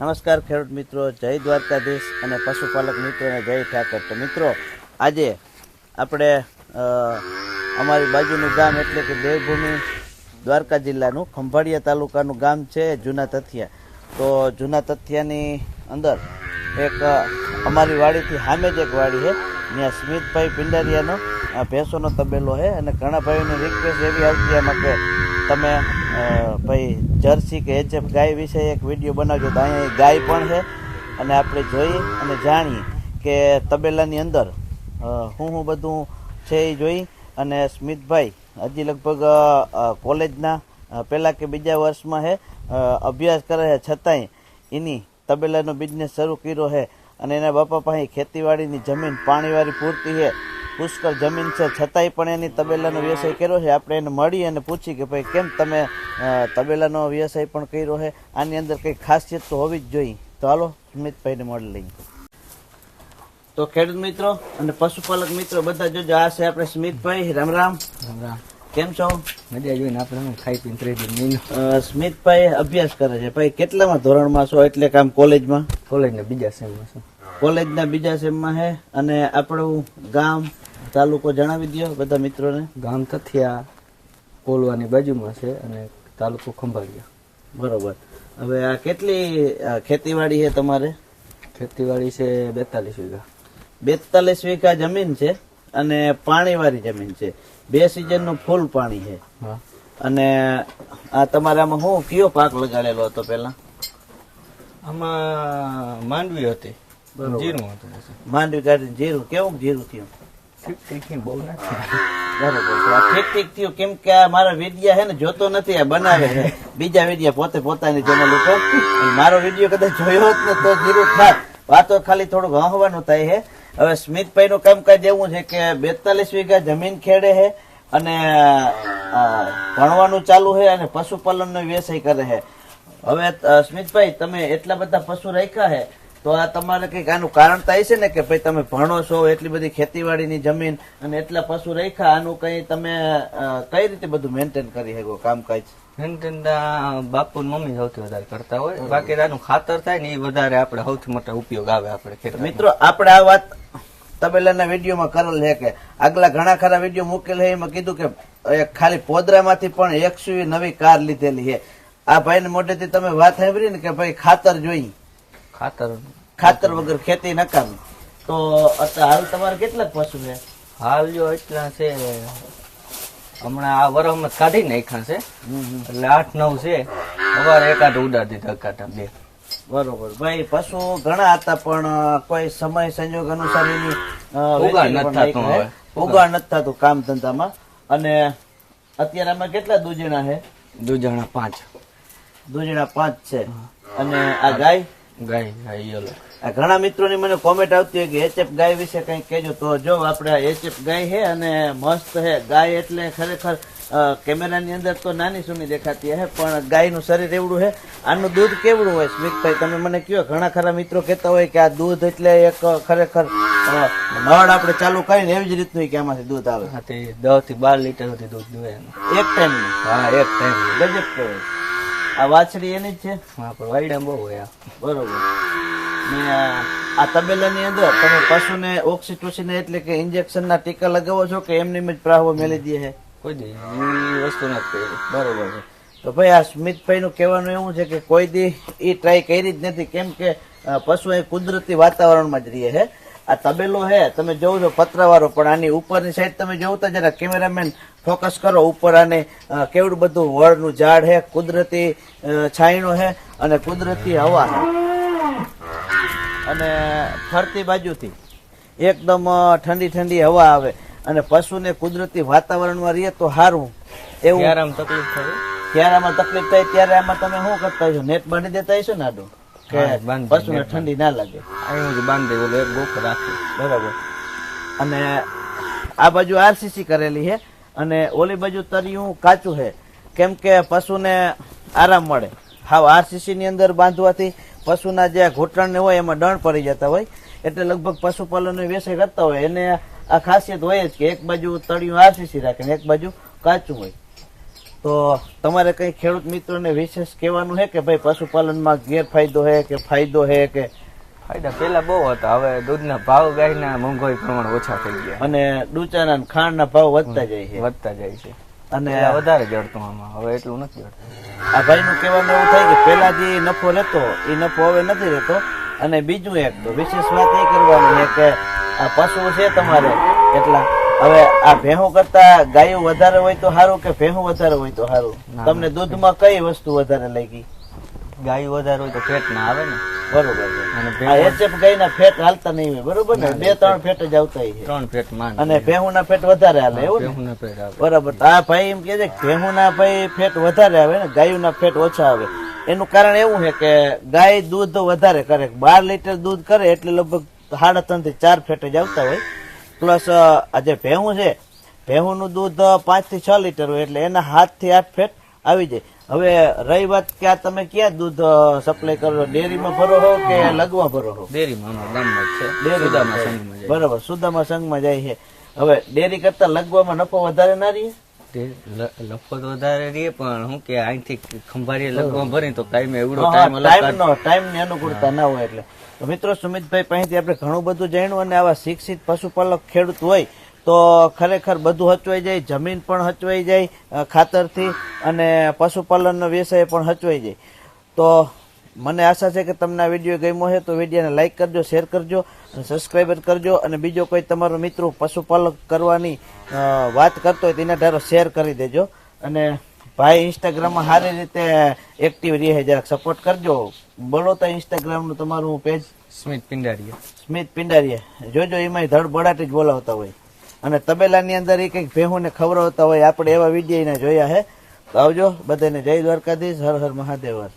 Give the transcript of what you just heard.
નમસ્કાર ખેડૂત મિત્રો, જય દ્વારકાધીશ અને પશુપાલક મિત્રોને જય ઠાકર. તો મિત્રો, આજે આપણે અમારી બાજુનું ગામ એટલે કે દેવભૂમિ દ્વારકા જિલ્લાનું ખંભાળિયા તાલુકાનું ગામ છે જૂના તથિયા. તો જૂના તથિયાની અંદર એક અમારી વાડીથી સામે જ એક વાડી છે. ત્યાં સ્મિતભાઈ પિંડારિયાનો ભેંસોનો તબેલો છે અને ઘણા ભાઈઓની રિક્વેસ્ટ એવી આવતી એમાં કે તમે ભાઈ, જર્સી કે એચએફ ગાય વિશે એક વીડિયો બનાવજો. તો અહીંયા ગાય પણ છે અને આપણે જોઈએ અને જાણીએ કે તબેલાની અંદર હું શું બધું છે એ જોઈ અને સ્મિતભાઈ હજી લગભગ કોલેજના પહેલાં કે બીજા વર્ષમાં છે અભ્યાસ કરે છે. છતાંય એની તબેલાનો બિઝનેસ શરૂ કર્યો છે અને એના બાપા પાસે ખેતીવાડીની જમીન, પાણીવાળી પૂરતી છે, પુષ્કળ જમીન છે. છતાંય પણ એની તબેલાનો વ્યવસાય કર્યો છે. આપણે એને મળી અને પૂછી કે ભાઈ, કેમ તમે તબેલાનો વ્યવસાય પણ કર્યો છે. આની અંદર કંઈ ખાસિયત તો હોવી જ જોઈએ. તો હાલો સ્મિતભાઈને મળી લઈએ તો ખેડૂત મિત્રો અને પશુપાલક મિત્રો બધા જોજો આ છે આપણે સ્મિતભાઈ. રામ રામ. રામ રામ. કેમ છો? મજા જોઈને આપણે હું ખાઈ પીને ત્રીજી મહિનો સ્મિતભાઈ અભ્યાસ કરે છે. ભાઈ કેટલામાં ધોરણમાં છો? એટલે કામ કોલેજમાં? કોલેજના બીજા સેમમાં છો. કોલેજના બીજા સેમમાં છે અને આપણું ગામ તાલુકો જણાવી દો બધા મિત્રોને. ગામ તથિયા કોલવાની બાજુમાં છે અને તાલુકો ખંભાળિયા. બરોબર. હવે આ કેટલી ખેતીવાડી છે તમારે? ખેતીવાડી છે બેતાલીસ વીઘા. બેતાલીસ વીઘા જમીન છે અને પાણીવાળી જમીન છે. બે સિઝનનું ફૂલ પાણી છે. અને આ તમારામાં હું કયો પાક લગાડેલો હતો પેલા આમાં માંડવી હતી. જીરું હતું માંડવી કાઢીને જીરું કેવું જીરું થયું? બહુ આ ઠીક થયું, કેમ કે આ મારા વિડિયા છે ને, જોતો નથી, આ બનાવે છે. બીજા વિડિયા પોતે પોતાની ચેનલ ઉપર. મારો વિડિયો કદાચ જોયો જ ને, તો જીરું થાત. વાતો ખાલી થોડુંક હહવાનું થાય છે. હવે સ્મિતભાઈ નું કામકાજ એવું છે કે બેતાલીસ વીઘા જમીન ખેડે છે અને ભણવાનું ચાલુ છે અને પશુપાલનનો વ્યવસાય કરે છે. હવે સ્મિતભાઈ, તમે એટલા બધા પશુ રાખ્યા છે તો આ તમારે કંઈક આનું કારણ થાય છે ને કે ભાઈ તમે ભણો છો એટલી બધી ખેતીવાડીની જમીન અને એટલા પશુ રાખ્યા આનું કઈ તમે કઈ રીતે બધું મેન્ટેન કરી શકો કામકાજ? મેન્ટેનના બાપુ મમ્મી સૌથી વધારે કરતા હોય. બાકી આનું ખાતર થાય ને એ વધારે આપણે સૌથી મોટા ઉપયોગ આવે આપણે મિત્રો આપણે આ વાત તબેલાના વિડીયોમાં કરેલ છે કે આગલા ઘણા ખરા વીડિયો મૂકેલ છે એમાં કીધું કે એક ખાલી પોદરામાંથી પણ એકસો નવી કાર લીધેલી છે. આ ભાઈને મોઢેથી તમે વાત સાંભળી ને કે ભાઈ ખાતર જોઈ. ખાતર. ખાતર વગર ખેતી નકામી તો હાલ તમારે કેટલાક પશુ છે? હાલ જો એટલા છે હમણાં આ વરસમાં કાઢી નાખ્યા છે. એટલે આઠ નવ છે. સવારે એકાદ ઉડા દીધા કાઢા બે. બરોબર. ભાઈ પશુ ઘણા હતા પણ કોઈ સમય સંજોગ અનુસાર એની ઉગાડ નથી થતું ઉગાડ નથી થતું કામ ધંધામાં અને અત્યારે આમાં કેટલા દૂધીણા છે? દૂધણા પાંચ. દૂધીણા પાંચ છે. અને આ ગાય? ગાય ગાય યલો આ ઘણા મિત્રોની મને કોમેન્ટ આવતી હોય કે એચએફ ગાય વિશે કંઈક કહેજો. તો જો આપણે એચએફ ગાય છે અને મસ્ત છે. ગાય એટલે ખરેખર કેમેરાની અંદર તો નાની સુની દેખાતી હે પણ ગાયનું શરીર એવડું છે. આનું દૂધ કેવડું હોય સ્મિતભાઈ તમે મને કયો? ઘણા ખરા મિત્રો કહેતા હોય કે આ દૂધ એટલે એક ખરેખર નળ આપણે ચાલુ કરીને એવી જ રીતનું કે આમાંથી દૂધ આવે. દસથી બાર લીટર સુધી દૂધ દુવે એક ટાઈમ હા એક ટાઈમ ગજબ કહેવાય આ વાછડી એની જ છે? હા પણ વાયડા બહુ હોય બરોબર. ને આ- તબેલાની અંદર તમે પશુને ઓક્સિટોસિન એટલે કે ઇન્જેક્શન ના ટીકા લગાવો છો કે એમની જ પ્રાહો મેલી દે છે કોઈ દી વસ્તુ નથી બરોબર છે. તો ભાઈ આ સ્મિતભાઈ નું કહેવાનું એવું છે કે કોઈ દી એ ટ્રાય કરી જ નથી. કેમ કે પશુ એ કુદરતી વાતાવરણમાં જ રહે છે આ તબેલો છે તમે જોવો છો પતરાવાળો પણ આની ઉપરની સાઈડ તમે જોતા જરા કેમેરામેન ફોકસ કરો ઉપર આને કેવડું બધું વળનું ઝાડ છે કુદરતી છાયણું છે અને કુદરતી હવા અને ફરતી બાજુથી એકદમ ઠંડી ઠંડી હવા આવે અને પશુને કુદરતી વાતાવરણમાં રહીએ તો સારું એવું. આરામ તકલીફ થયું ત્યારે આમાં તકલીફ થાય ત્યારે આમાં તમે શું કરતા હશો? નેટ બાંધી દેતા હશો ને આડું? કે પશુને ઠંડી ના લાગે. અહીં જ બાંધી ઓલું એક રાખી. બરાબર. અને આ બાજુ આરસીસી કરેલી છે અને ઓલી બાજુ તરિયું કાચું છે કેમ કે પશુને આરામ મળે. હાવ આરસીસી ની અંદર બાંધવાથી પશુના જે ઘૂંટણ હોય એમાં દણ પડી જતા હોય. એટલે લગભગ પશુપાલનનો વ્યવસાય કરતા હોય. એને આ ખાસિયત હોય જ કે એક બાજુ તળિયું આરસીસી રાખે ને એક બાજુ કાચું હોય. તો તમારે કઈ ખેડૂત મિત્રોને વિશેષ કહેવાનું છે કે ભાઈ પશુપાલનમાં ગેરફાયદો છે કે ફાયદો છે કે? ફાયદા પેલા બહુ હતા હવે દૂધના ભાવ ગાયના મોંઘવારી પ્રમાણ ઓછા થઈ ગયા. અને ડૂચાના ખાંડના ભાવ વધતા જાય છે. વધતા જાય છે. અને વધારે જડતું આમાં હવે એટલું નથી જડતું. આ ભાઈનું કહેવાનું એવું થાય કે પહેલા જે નફો લેતો એ નફો હવે નથી રહેતો. અને બીજું એક તો વિશેષ વાત એ કરવાની છે કે આ પશુ છે તમારે એટલા હવે આ ભેહું કરતા ગાયો વધારે હોય તો સારું કે ભેહું વધારે હોય તો સારું ના, તમને દૂધમાં કઈ વસ્તુ વધારે લાગી? ગાય વધારે હોય તો ફેટ ના આવે ને. બરોબર અને છે આ એચએફ ગાયના ફેટ હાલતા નહીં હોય બરોબર ને? બે ત્રણ ફેટ. જ આવતા હોય ત્રણ ફેટ માન અને ભેહુંના ફેટ વધારે હાલે એવું ને? ભેહુંના ફેટ આવે. બરાબર. આ ભાઈ એમ કે છે ભેહુંના ભાઈ ફેટ વધારે આવે ને ગાયુંના ફેટ ઓછા આવે. એનું કારણ એવું છે કે ગાય દૂધ વધારે કરે. બાર લીટર દૂધ કરે એટલે લગભગ સાડા ત્રણથી ચાર ફેટ જ આવતા હોય. પ્લસ આ જે ભેહું છે. ભેહુંનું દૂધ પાંચથી છ લીટર હોય એટલે એના હાથથી આઠ ફેટ આવી જાય. હવે રહી વાત કે આ તમે ક્યાં દૂધ સપ્લાય કરો? ડેરીમાં ભરો છો કે લગવા ભરો છો. ડેરીમાં. બરાબર સુદામા સંઘમાં જાય છે. હવે ડેરી કરતા લગવામાં નફો વધારે ના રહીએ લફો તો વધારે રહીએ પણ હું કે અહીંથી ખંભારી લગવા ભરી તો ટાઈમ એવડો ટાઈમ ટાઈમ અલગ ટાઈમનો અનુકૂળતા ના હોય એટલે. તો મિત્રો સુમિતભાઈ પાસેથી આપણે ઘણું બધું જાણ્યું અને આવા શિક્ષિત પશુપાલક ખેડૂત હોય તો ખરેખર બધું હચવાઈ જાય, જમીન પણ હચવાઈ જાય ખાતરથી અને પશુપાલનનો વ્યવસાય પણ હચવાઈ જાય. તો મને આશા છે કે તમને આ વીડિયો ગમ્યો છે તો વિડીયોને લાઇક કરજો, શેર કરજો અને સબસ્ક્રાઈબર કરજો અને બીજો કોઈ તમારો મિત્રો પશુપાલક કરવાની વાત કરતો હોય તેના ધારો શેર કરી દેજો. અને ભાઈ ઇન્સ્ટાગ્રામમાં સારી રીતે એક્ટિવ રહે જરાક સપોર્ટ કરજો. બોલો તો ઇન્સ્ટાગ્રામનું તમારું પેજ સ્મિત પિંડારીયા સ્મિત પિંડારીયા જોજો એમાં ધડ બડાટી જ બોલાવતા હોય. અને તબેલાની અંદર એ કંઈક ભેહુને ખવડાવતા હોય આપણે એવા વીડિયો જોયા હે. તો આવજો બધાને જય દ્વારકાધીશ હર હર મહાદેવ હર